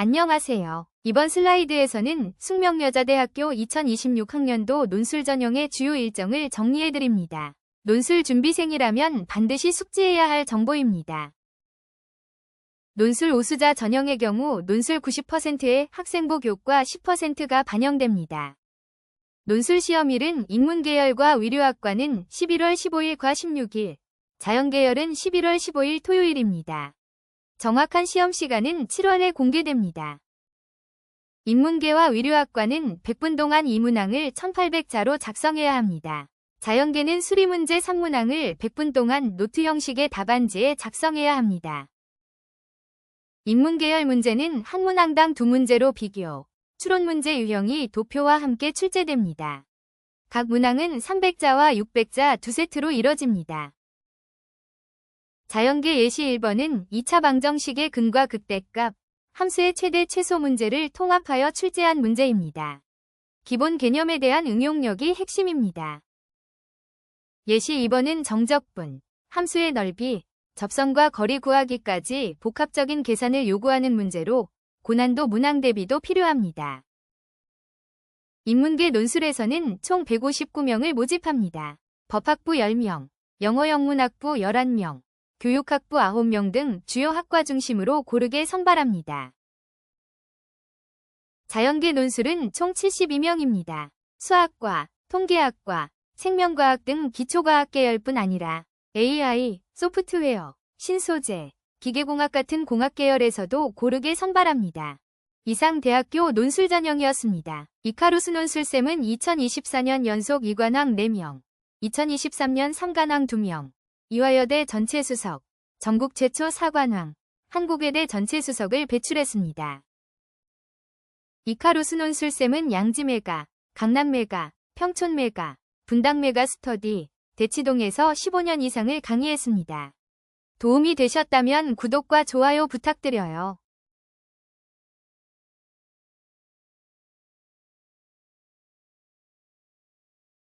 안녕하세요. 이번 슬라이드에서는 숙명여자대학교 2026학년도 논술 전형의 주요 일정을 정리해드립니다. 논술 준비생이라면 반드시 숙지해야 할 정보입니다. 논술 우수자 전형의 경우 논술 90%의 학생부 교과 10%가 반영됩니다. 논술 시험일은 인문계열과 위료학과는 11월 15일과 16일, 자연계열은 11월 15일 토요일입니다. 정확한 시험 시간은 7월에 공개됩니다. 인문계와 위료학과는 100분 동안 이 문항을 1800자로 작성해야 합니다. 자연계는 수리문제 3문항을 100분 동안 노트 형식의 답안지에 작성해야 합니다. 인문계열 문제는 한 문항당 두 문제로 비교, 추론문제 유형이 도표와 함께 출제됩니다. 각 문항은 300자와 600자 두 세트로 이뤄집니다. 자연계 예시 1번은 2차 방정식의 근과 극대값, 함수의 최대 최소 문제를 통합하여 출제한 문제입니다. 기본 개념에 대한 응용력이 핵심입니다. 예시 2번은 정적분, 함수의 넓이, 접선과 거리 구하기까지 복합적인 계산을 요구하는 문제로 고난도 문항 대비도 필요합니다. 인문계 논술에서는 총 159명을 모집합니다. 법학부 10명, 영어 영문학부 11명, 교육학부 9명 등 주요 학과 중심으로 고르게 선발합니다. 자연계 논술은 총 72명입니다. 수학과, 통계학과, 생명과학 등 기초과학 계열뿐 아니라 AI, 소프트웨어, 신소재, 기계공학 같은 공학 계열에서도 고르게 선발합니다. 이상 대학교 논술 전형이었습니다. 이카루스 논술쌤은 2024년 연속 2관왕 4명, 2023년 3관왕 2명, 이화여대 전체 수석, 전국 최초 4관왕, 한국외대 전체 수석을 배출했습니다. 이카루스 논술쌤은 양지메가, 강남메가, 평촌메가, 분당메가 스터디, 대치동에서 15년 이상을 강의했습니다. 도움이 되셨다면 구독과 좋아요 부탁드려요.